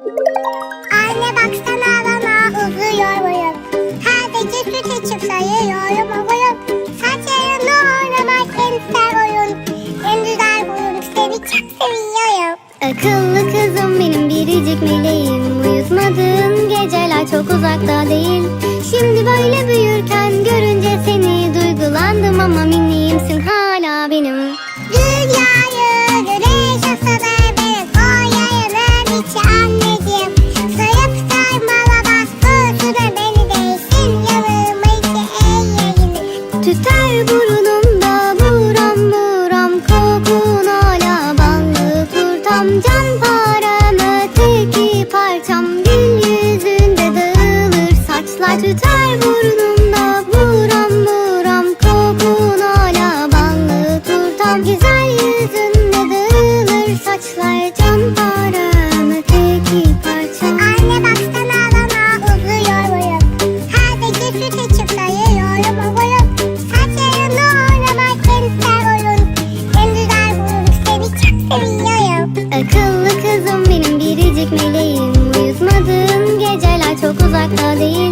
Anne baksana bana uzuyor boyum. Her gece süt içip sayıyorum o boyum. Saçlarımla oynamak en güzel oyun. En güzel boyum seni çok seviyorum. Akıllı kızım benim biricik meleğim Uyutmadığın geceler çok uzakta değil Şimdi böyle büyürken görünce seni Duygulandım ama minniyimsin Tüter burnumda buram buram Kokun hala turtam Can param öteki parçam Gül yüzünde dağılır saçlar Tüter burnumda. Buram buram Kokun hala turtam Güzel yüzünde Akıllı kızım benim biricik meleğim. Uyutmadığın geceler çok uzakta değil